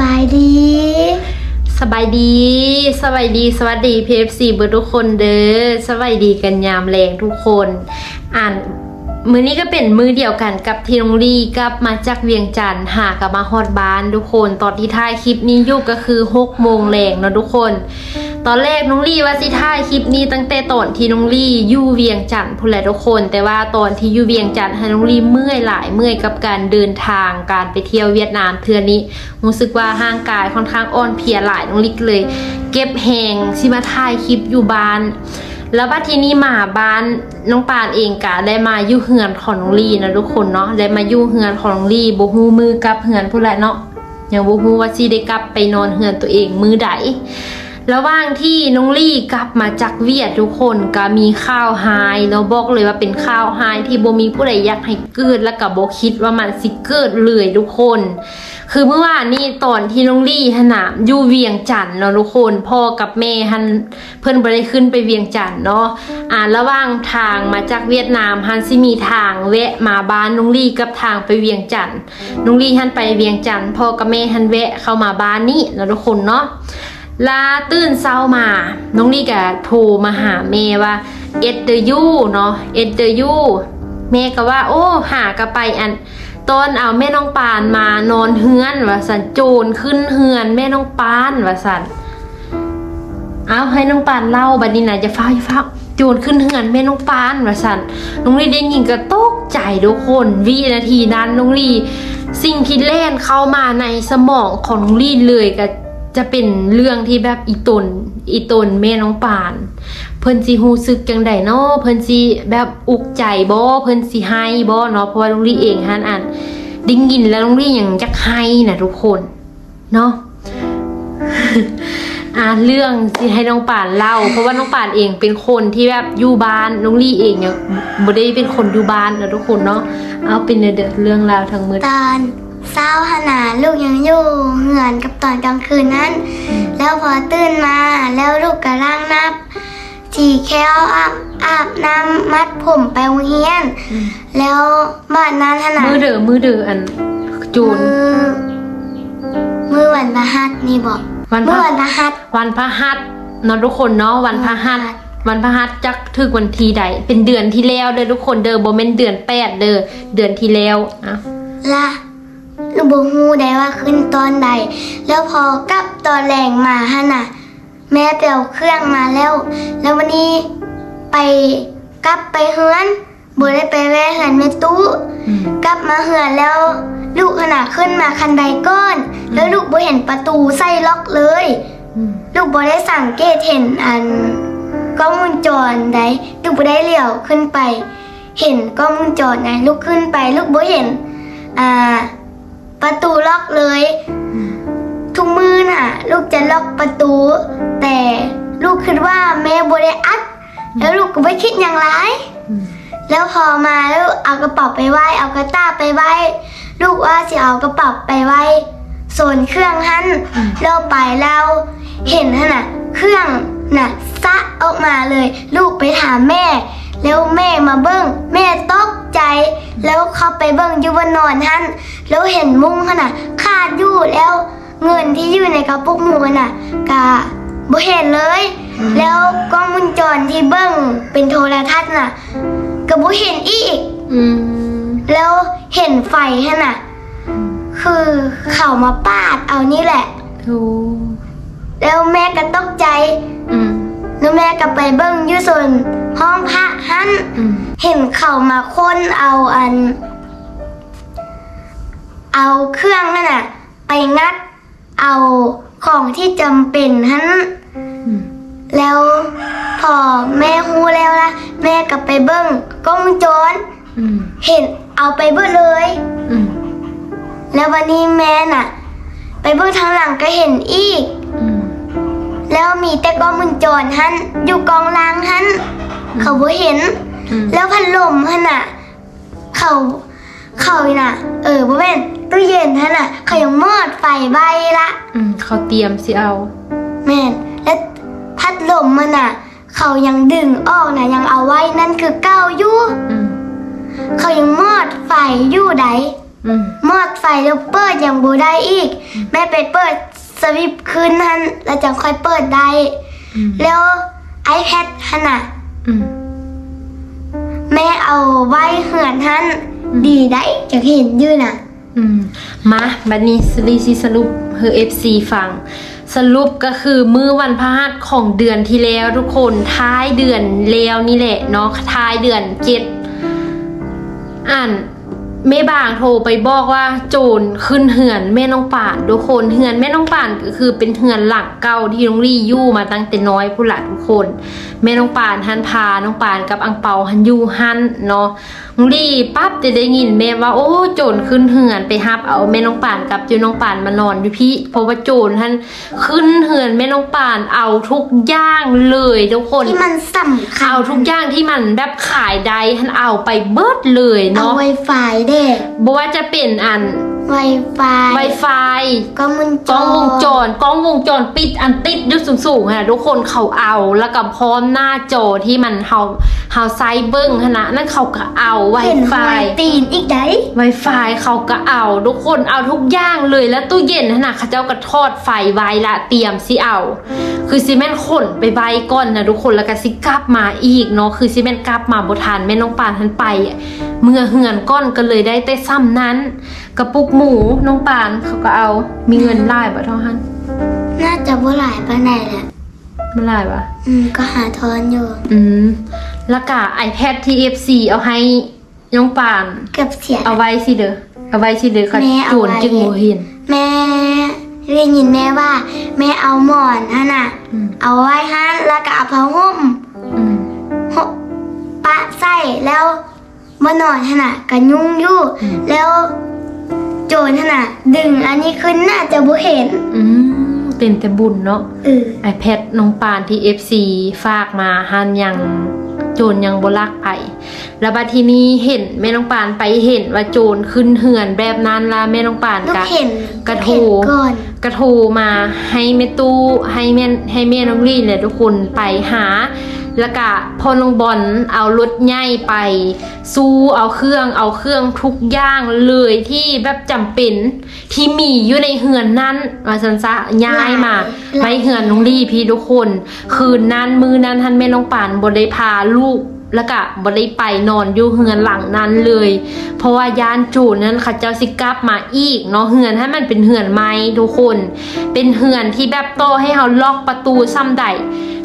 บายดี สบายดีสบายดี สวัสดีพีเอฟซีเบอร์ทุกคนเด้อสบายดีกันยามแรงทุกคน อ่านมือนี้ก็เป็นมือเดียวกันกับทีนงลี่กลับมาจากเวียงจันทร์หากับมาฮอดบ้านทุกคน ตอนที่ถ่ายคลิปนี้อยู่ก็คือ6โมงแรงเนาะทุกคน ตอนแรกน้องลี่ว่าสิถ่ายคลิปนี้ตั้งแต่ตอนที่น้องลี่อยู่เวียงจันทร์พูดแหละทุกคน แต่ว่าตอนที่อยู่เวียงจันทร์ให้น้องลี่เมื่อยหลายเมื่อยกับการเดินทางการไปเที่ยวเวียดนามเทือนี้รู้สึกว่าห่างกายค่อนข้างอ่อนเพลียหลายน้องลี่ก็เลย เก็บแหงสิมาถ่ายคลิปอยู่บ้านแล้วบัดทีนี้มาบ้านน้องปานเองกะได้มาอยู่เฮือนของน้องลี่นะทุกคนเนาะได้มาอยู่เฮือนของน้องลี่บ่ฮู้มือกับเฮือนผู้นแหละเนาะยังบ่ฮู้ว่าสิได้กลับไปนอนเฮือนตัวเองมือใด ระหว่างที่น้องลี่กลับมาจากเวียดทุกคนก็มีข้าวไฮเนาะบอกเลยว่าเป็นข้าวไฮที่โบมีผู้ใดอยากให้เกิดแล้วก็โบคิดว่ามันสิเกิดเลยทุกคน คือเมื่อวานนี่ตอนที่น้องลี่หนามอยู่เวียงจันทน์เนาะทุกคนพ่อกับแม่ฮันเพิ่อนบ่ได้ขึ้นไปเวียงจันทน์เนาะอ่าระหว่างทางมาจากเวียดนามฮันสิมีทางแวะมาบ้านน้องลี่กับทางไปเวียงจันทน์น้องลี่ฮันไปเวียงจันทน์พ่อกับแม่ฮันแวะเข้ามาบ้านนี้เนาะทุกคนเนาะ ลาตื่นเช้ามา น้องนี่ก็โทรมาหาแม่ว่าเอเตอร์ยูเนาะเอเตอร์ยูแม่ก็ว่า โอ้ หากระไปอันตอนเอาแม่น้องปานมานอนเฮือนว่าสันโจรขึ้นเฮือนแม่น้องปานว่าสันเอาให้น้องปานเล่าบัดนี้นะจะฟ้าจะฟ้าโจรขึ้นเฮือนแม่น้องปานว่าสันน้องลีได้ยินก็ตกใจทุกคนวินาทีนั้นน้องลีสิ่งที่แล่นเข้ามาในสมองของน้องลีเลยก็ จะเป็นเรื่องที่แบบอีตนอีตนแม่น้องปาน เพิ่นสิฮู้สึกจังไดเนาะเพิ่นสิแบบอุกใจบ่เพิ่นสิให้บ่เนาะเพราะว่าลุงลี่เองหันอ่านได้งยินแล้วลุงลี่ยังจักให้นะทุกคนเนาะอ่าเรื่องสิให้น้องป่านเล่า เพราะว่าน้องป่านเองเป็นคนที่แบบอยู่บ้านน้องลี่เองเนี่ยบ่ได้เป็นคนอยู่บ้านนะทุกคนเนาะเอาเป็นเด้อเรื่องราวทั้งหมดตอน เศร้าขนาดลูกยังอยู่เหือนกับตอนกลางคืนนั้น แล้วพอตื่นมาแล้วลูกกระล่างนับจีแค้วอาบอาบน้ำมัดผมไปโรงเรียนอืมแล้วบ้านนั้นขนาดมือเด้อมือเด้ออันจูน มือมือวันพฤหัสนี่บอกวันพเมื่ระอวันพฤหัสวันพระหัสเนาะทุกคนเนาะวันพระหัสวันพฤหัสวันพระหัสจักถึกวันที่ใด เป็นเดือนที่แล้วเด้อทุกคนเด้อบ่แม่นเดือนแปดเด้อเดือนที่แล้วอะละ ลูกบฮูได้ว่าขึ้นตอนใด แล้วพอกลับตอนแรงมาฮะน่ะ แม่ไปเอาเครื่องมาแล้ว แล้ววันนี้ไปกลับไปเฮือนบ่ได้ไปแวะเฮือนแม่ตู้อืมกลับมาเฮือนแล้วลูกขนาดขึ้นมาคันใดก้อน แล้วลูกบ่เห็นประตูใส่ล็อกเลยอืมลูกบ่ได้สังเกตเห็นอันกล้องวงจรใดลูกบ่ได้เหลียวขึ้นไป เห็นกล้องวงจรนะลูกขึ้นไป ลูกบ่เห็น อ่า ประตูล็อกเลยอืมทุกมือน่ะ ลูกจะล็อกประตู แต่ลูกคิดว่าแม่บ่ได้อัดแล้วลูกก็ไม่คิดอย่างไรอืมแล้วพอมาแล้วเอากระเป๋าไปไว้เอากระต้าไปไว้ ลูกว่าจะเอากระเป๋าไปไว้โซนเครื่องหันเราไปแล้วเห็นหั่นน่ะ เครื่องน่ะซะออกมาเลย ลูกไปถามแม่ แล้วแม่มาเบิ้งแม่ตกใจ แล้วเขาไปเบิ้งอยู่บนนอนหันแล้วเห็นมุ้งหั่นน่ะขาดอยู่แล้ว เงินที่อยู่ในกระปุกหมูน่ะกะบ่เห็นเลย แล้วกล้องวงจรที่เบิ้งเป็นโทรทัศน์น่ะก็บ่เห็นอีกอืมแล้วเห็นไฟฮะน่ะคือเขามาปาดเอานี่แหละโอ้แล้วแม่ก็ตกใจ อืม แล้วแม่ก็ไปเบิ้งอยู่ส่วนห้องพระหันอืมเห็นเขามาค้นเอาอัน เอาเครื่องนั่นน่ะ ไปงัดเอาของที่จำเป็นหันอืมแล้วพอแม่ฮู้แล้วล่ะแม่ก็ไปเบิ้งกล้องวงจรอืมเห็นเอาไปเบิ้เลยอืมแล้ววันนี้แม่น่ะ ไปเบิ่งทางหลังก็เห็นอีกอืม แล้วมีแต่กล้องมุนจรหันอยู่กองล่างหันเขาบ่เห็นอืมแล้วพัดลมหันน่ะ เขาเขาน่ะ เออบ่แม่นตู้เย็นหันน่ะ เขายังมอดไฟใบละอืมเขาเตรียมสิเอา แม่นแล้วพัดลมมันน่ะ เขายังดึงออกน่ะ ยังเอาไว้นั่นคือเก้าอยู่อืมเขายังมอดไฟอยู่ใด อืม มอดไฟแล้วเปิดอย่างบูได้อีก แม่ไปเปิด สวิปคืนนั้นแล้วจะค่อยเปิดได้อืมแล้ว iPad ฮันน่ะอืม แม่เอาไว้เหือนฮันอืมดีได้จะเห็นอยืนน่ะ อืมมาบัดนี้สลีสิสรุปเฮอ FC ฟัง สรุปก็คือมื้อวันพฤหัสของเดือนที่แล้วทุกคนท้ายเดือนแล้วนี่แหละเนาะท้ายเดือนเจ็ดอ่าน แม่บางโทรไปบอกว่าโจรขึ้นเหือนแม่น้องป่านทุกคนเหือนแม่น้องป่านก็คือเป็นเหือนหลังเก่าที่น้องรี่ยู่มาตั้งแต่น้อยผู้หละทุกคน แม่น้องป่านหันพาน้องป่านกับอังเปาหันยู่หันเนาะน้องลี่ปั๊บจะได้ยินแม่ว่าโอ้โจรขึ้นเหือนไปฮับเอาแม่น้องป่านกับจูน้องป่านมานอนอยู่พี่เพราะว่าโจรท่านขึ้นเหือนแม่น้องป่านเอาทุกอย่างเลยทุกคนที่มันสำคัญเอาทุกอย่างที่มันแบบขายได้ท่านเอาไปเบิดเลยเอาเนาะไวไฟเด้บ่ว่าจะเป็นอัน ไวไฟ Wi-Fi ก็มันกล้องวงจรกล้องวงจรปิดอันติดอยุดสูงๆค่ะทุกคนเขาเอาแล้วก็พร้อมหน้าจอที่มันเฮาเฮาไซเบิ้งขนาดนั่นเขาก็เอาเห็นหอย Wi-Fi ตีนอีกได้ Wi-Fi เขาก็เอา ทุกคนเอาทุกอย่างเลยแล้วตู้เย็นขนาดเขาเจ้าก็ทอดไฟไว้ละเตรียมสิเอา คือซีเมนขนไปไว้ก่อนนะทุกคนแล้วก็สิกลับมาอีกเนาะคือซีเมนกลับมาบ่ทันแม่น้องปานทันไปอะเมื่อเหือนก้อนก็เลยได้แต่ซ้ำนั้น กระปุกหมูน้องปานเขาก็เอามีเงินไล่บ่เท่าหันน่าจะบ่หลายปานใดแหละไม่ไล่ปะอืมก็หาทอนอยู่ อืมแล้วก็ iPad TFC เอาให้ น้องปาน เกือบเสีย เอาไว้สิเด้อเอาไว้สิเด้อค่ะแม่เอาโจรไว้จึงโมเห็น แม่เรียนยินแม่ว่า แม่เอาหมอนฮะน่ะ อืม เอาไว้ฮะแล้วก็เอาผ้าห่มอืมห่มปะใส่แล้วมานอนฮะน่ะก็ยุ่งอยู่ อืม แล้ว โจรฮะน่ะ ดึงอันนี้ขึ้นน่าจะบ่เห็นอืมเป็นแต่บุญเนาะ เออ iPad น้องปานที่ FC ฝากมาหันยังโจรยังบลักไปแล้วบัดทีนี้เห็นแม่น้องปานไปเห็นว่าโจรขึ้นเหือนแบบนั้นละแม่น้องปานลูกกะเห็นกระโถเห็นก่อนกระโทรมาให้แม่ตู้ให้แม่ให้แม่น้องลี่เนี่ยทุกคนไปหา แล้วก็พอลงบอลเอารถใหญ่ไป สู้เอาเครื่องเอาเครื่องทุกอย่างเลยที่แบบจำเป็นที่มีอยู่ในเหือนนั้นว่าสันซะย้ายมาหลายไปเหือนน้องลี่พี่ทุกคน คืนนั้นมือนั้นท่านแม่น้องป่านบได้พาลูกแล้วก็บได้ไปนอนอยู่เหือนหลังนั้นเลย เพราะว่าย่านจูนนั้นเขาเจ้าสิกลับมาอีกเนาะเหือนให้มันเป็นเหือนไม้ทุกคน เป็นเหือนที่แบบโตให้เขาล็อกประตูซ้ำใด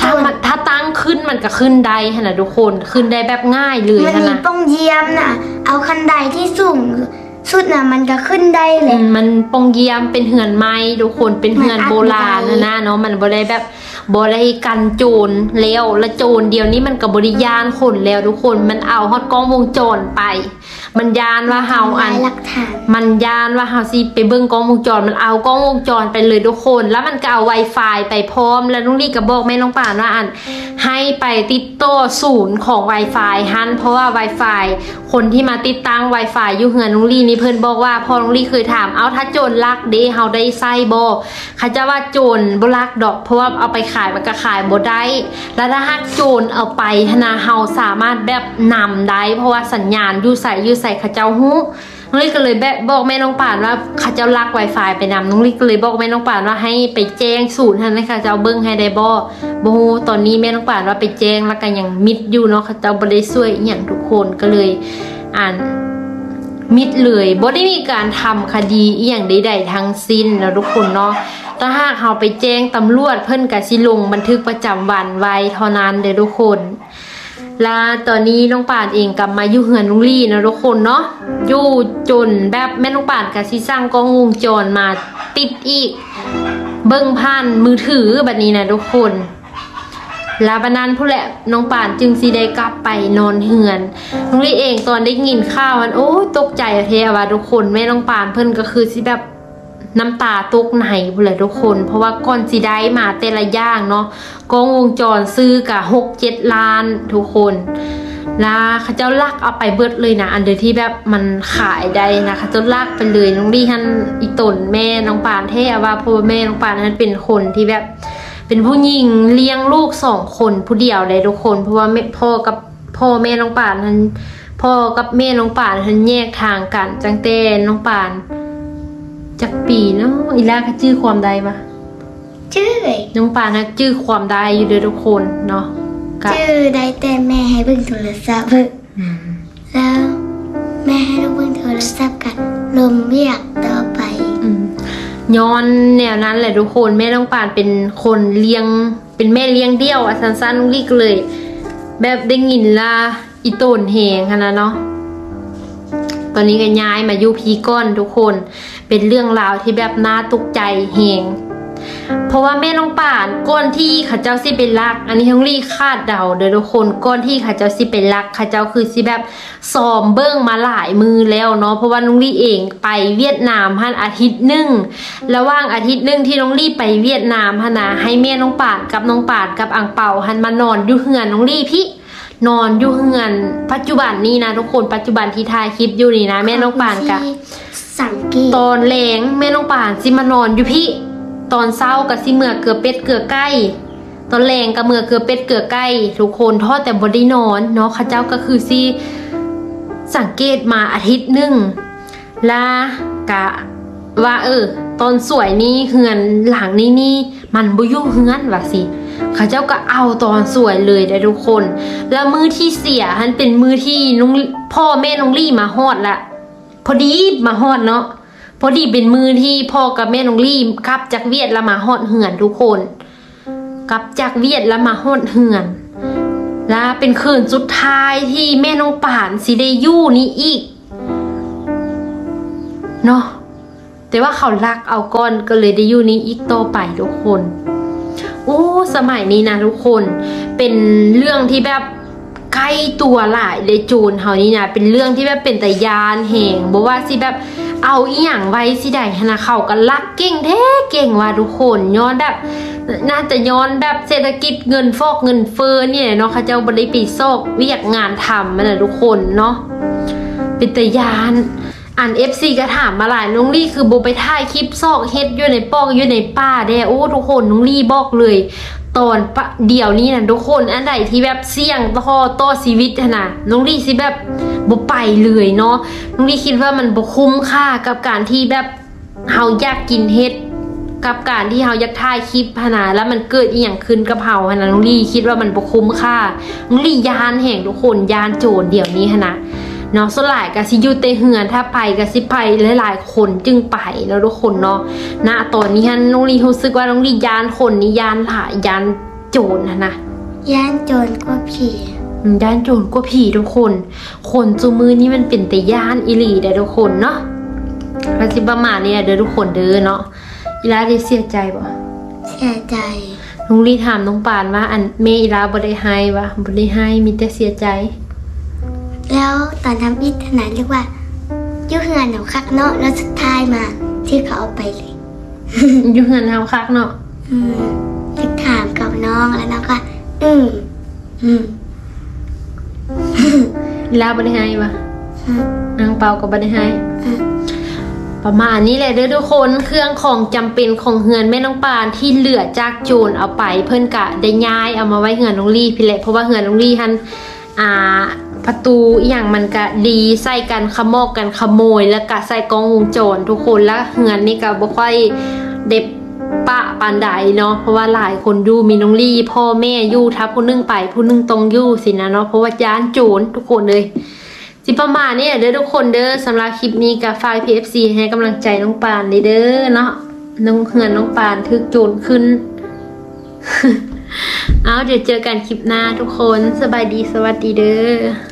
ถ้ามันถ้าตั้งขึ้นมันก็ขึ้นได้ขนาดทุกคนขึ้นได้แบบง่ายเลยมันขมีนาดป้องเยี่ยมน่ะ เอาคันไดที่สูงสุดน่ะมันก็ขึ้นได้เลอืยมมันปองเยี่ยมเป็นเหือนไม้ทุกคนเป็นเหือนโบราณนะนะเนาะมันบ่ได้แบบ บ่ได้กันโจรแล้วและโจรเดียวนี้มันกับบริยานคนแล้วทุกคนมันเอาฮอดกล้องวงจรไป มันยานว่าเฮาอันทำลยหลักฐาน มันยานว่าเฮาสิไปเบิ่งกล้องวงจร มันเอากล้องวงจรไปเลยทุกคน แล้วมันก็เอา Wi-Fi ไปพร้อม แล้วน้องลี่ก็บอกแม่น้องป่านว่าอัน ให้ไปติดต่อศูนย์ของ Wi-Fi ฮันเพราะว่า Wi-Fi คนที่มาติดตั้ง Wi-Fi อยู่เฮือนน้องลี่นี่เพิ่นบอกว่าพอน้องลี่เคยถามเอาถ้าโจรลักเด้เฮาได้ใส่บ่เขาจะว่าโจรบ่ลักดอกเพราะว่าเอาไปขายมันก็ขายบ่ได้ แล้วถ้าหากโจรเอาไปธนาเฮาสามารถแบบนำได้ เพราะว่าสัญญาณอยู่ใส่อยู่ใส่ขาเจ้าฮู้น้องลิก็เลยแบบบอกแม่น้องป่านว่าเขาเจ้าลัก Wi-Fi ไปนำน้องลิก็เลยบอกแม่น้องป่านว่าให้ไปแจ้งศูนย์ท่านนะคะเจ้าเบิ้งให้ได้บ่บ่ตอนนี้แม่น้องป่านว่าไปแจ้งแล้วก็ยังมิดอยู่เนาะเขาเจ้าบ่ได้ช่วยอหย่างทุกคนก็เลยอ่านมิดเลยบ่ได้มีการทำคดีอีหยังใดๆทั้งสิ้นนะทุกคนเนาะ ถ้าหากเราไปแจ้งตำรวจเพิ่นก็สิลงบันทึกประจำวันไว้เท่านั้นเด้อทุกคนและตอนนี้น้องป่านเองกลับมาอยู่เหือนลุงลี่นะทุกคนเนาะอยู่จนแบบแม่น้องป่านกับซิสร้างกล้องวงจรมาติดอีก เบิ้งผ่านมือถือแบบนี้นะทุกคนลาบานานผู้แหละน้องป่านจึงสิได้กลับไปนอนเหือนน้องลี่เองตอนได้ยินข้าวมันโอ้ตกใจอะเทว่าทุกคนแม่น้องป่านเพิ่นก็คือสิแบบ น้ำตาตกไหนพูดเลยทุกคน เพราะว่าก่อนสิได้มาแต่ละอย่างเนาะกล้องวงจรซื้อกะหกเจ็ดล้านทุกคนแล้วเขาเจ้าลักเอาไปเบิดเลยนะ อันเดียวที่แบบมันขายได้นะเขาเจ้าลักไปเลยน้องดีฮันอีตนแม่น้องปานแท้ว่าเพราะว่าแม่น้องปานนั้นเป็นคนที่แบบ เป็นผู้หญิงเลี้ยงลูกสองคนผู้เดียวเลยทุกคน เพราะว่าแม่พ่อกับพ่อแม่น้องปานนั้นพ่อกับแม่น้องป่านเพิ่นแยกทางกันจังแต่น้องป่าน จักปีเนาะอีลาก็ชื่อความใดปะชื่อเลยน้องป่านนะชื่อความใดอยู่เด้อทุกคนเนาะก็ชื่อได้แต่แม่ให้เบิ่งโทรศัพท์เบิ่งอืมแล้วแม่ให้ลูกเบิ่งโทรศัพท์กันลมเรียกต่อไปอืมย้อนแนวนั้นแหละทุกคนแม่น้องป่านเป็นคนเลี้ยง เป็นแม่เลี้ยงเดี่ยวอะสั้นๆลิกเลย แบบได้ยินลาอีโตนแหงขนาดเนาะต อนนี้ก็ย้ายมาอยู่พีก้อนทุกคน เป็นเรื่องราวที่แบบน่าตกใจแหงเพราะว่าแม่น้องป่านก้อนที่ข้าเจ้าสิเป็นรัก อันนี้ทั้งรีคาดเดาเด้อทุกคนก้อนที่ข้าเจ้าสิเป็นรักข้าเจ้าคือสิแบบซ้อมเบิ้งมาหลายมือแล้วเนาะเพราะว่าน้องลี่เองไปเวียดนามฮันอาทิตย์หนึ่งระหว่างอาทิตย์หนึ่งที่น้องลี่ไปเวียดนามฮะนะให้แม่น้องป่านกับน้องป่านกับอังเปาหันมานอนอยู่เฮือนน้องลี่พี่ นอนอยู่เฮือน ปัจจุบันนี้นะทุกคนปัจจุบันที่ถ่ายคลิปอยู่นี่นะแม่น้องป่านกะที่สังเกตตอนแรงแม่น้องป่านสิมานอนอยู่พี่ ตอนเศร้ากับสิเมื่อเกือเป็ดเกือไก่ตอนแรงกับเมื่อเกือเป็ดเกือไก่ทุกคนทอดแต่บไดีนอนเนาะเข้าเจ้าก็คือสิสังเกตมาอาทิตย์หนึ่งแลากะว่าเออตอนสวยนี่เฮือนหลังนี้นี่มันบุยุ่เฮือนว่าสิ เข้าเจ้าก็เอาตอนสวยเลยได้ทุกคน แล้วมือที่เสียหันเป็นมือที่น้องพ่อแม่น้องลี่มาฮอดละพอดีมาฮอดเนาะพอดีเป็นมือที่พ่อกับแม่น้องลี่กลับจากเวียดแล้วมาฮอดเหือนทุกคนกลับจากเวียดแล้วมาฮอดเหือนและเป็นคืนสุดท้ายที่แม่น้องป่านสิได้ยู่นี่อีกเนาะแต่ว่าเขารักเอาก้อนก็เลยได้ยู่นี่อีกต่อไปทุกคน โอ้สมัยนี้นะทุกคนเป็นเรื่องที่แบบใกล้ตัวหลายเลยจูนเฮานี่นะเป็นเรื่องที่แบบเป็นแต่ยานแหงบอกว่าสิแบบเอาอีหยังไว้สิได้หนนะเขาก็รักเก่งแท้เก่งว่าทุกคนย้อนแบบน่าจะย้อนแบบเศรษฐกิจเงินฟอกเงินเฟ้อเนี่ยเนาะเขาเจ้าบริปีโซกเวียกงานทำมันนะทุกคนเนาะเป็นแต่ยาน อ่านเอฟซีก็ถามมาหลายน้องลี่คือโบไปถ่ายคลิปซอกเฮ็ดอยู่ในปอกอยู่ในป่าแด้โอ้ทุกคนน้องลี่บอกเลย ตอนปะเดี๋ยวนี้นะทุกคนอันใดที่แบบเสี่ยงต่อต่อชีวิตนะน้องลี่สิแบบโบไปเลยเนาะน้องลี่คิดว่ามันบ่คุ้มค่ากับการที่แบบเฮาอยากกินเฮ็ดกับการที่เฮาอยากถ่ายคลิปพนาแล้วมันเกิดอีหยังขึ้นกับเฮาหนนะน้องลี่คิดว่ามันบ่คุ้มค่าน้องลี่ยานแห่งทุกคนยานโจรเดี๋ยวนี้หนนะ เนาะส่วนหลายก็สิอยู่แต่เฮือนถ้าไปก็สิไปหลายๆคนจึงไปเนาะทุกคนเนาะณตอนนี้ฮะน้องลีรู้สึกว่าน้องลียานคนนี่ยานหลายยานโจรนะนะย่านโจรก็ผีอืมยานโจรกว่าผีทุกคน คนจูมือนี่มันเป็นแต่ยานอิลีได้ทุกคนเนาะมาสิประมาณนี้เด้อทุกคนเด้อเนาะอีลาได้เสียใจบ่เสียใจน้องลีถามน้องปานว่า อันเมอีลาบ่ได้ให้วะบ่ได้ให้มีแต่เสียใจ แล้วตอนทำอิทนาเรียกว่าอยุ่งเงินหนูคักเนาะแล้วสุดท้ายมา ที่เขาเอาไปเลยอยู่เฮือนเฮาคักเนาะอืมจะถามกับน้องแล้วน้องก็อืมอืมอีลาบ่ได้ให้วะอืมนางเปาก็บ่ได้ให้อืม ประมาณนี้แหละเด้อทุกคนเครื่องของจำเป็นของเฮือนแม่น้องปานที่เหลือจากโจรเอาไปเพิ่นกะได้ย้ายเอามาไว้เฮือนน้องลี่พี่แหละเพราะว่าเฮือนน้องลี่หันอ่า ประตูอหย่างมันกะดีใส่กันขโมกกันขโมย แล้วกะใส่กล้องวงจรทุกคนแล้วเฮือนนี่ก็บ่ค่อยเด็บปะปานใดเนาะเพราะว่าหลายคนอยู่มีน้องลี่ พ่อแม่อยู่ทับผู้นึงไปผู้นึงตรงอยู่สินะเนาะเพราะว่าย้านโจรทุกคนเลยสิประมาณนี้เด้อทุกคนเด้อสำหรับคลิปนี้กับฝาก PFC ให้กำลังใจน้องปานเลยเด้อเนาะน้องเหือนน้องปานทึกโจรขึ้น เอาเดี๋ยวเจอกันคลิปหน้าทุกคนสบายดีสวัสดีเด้อ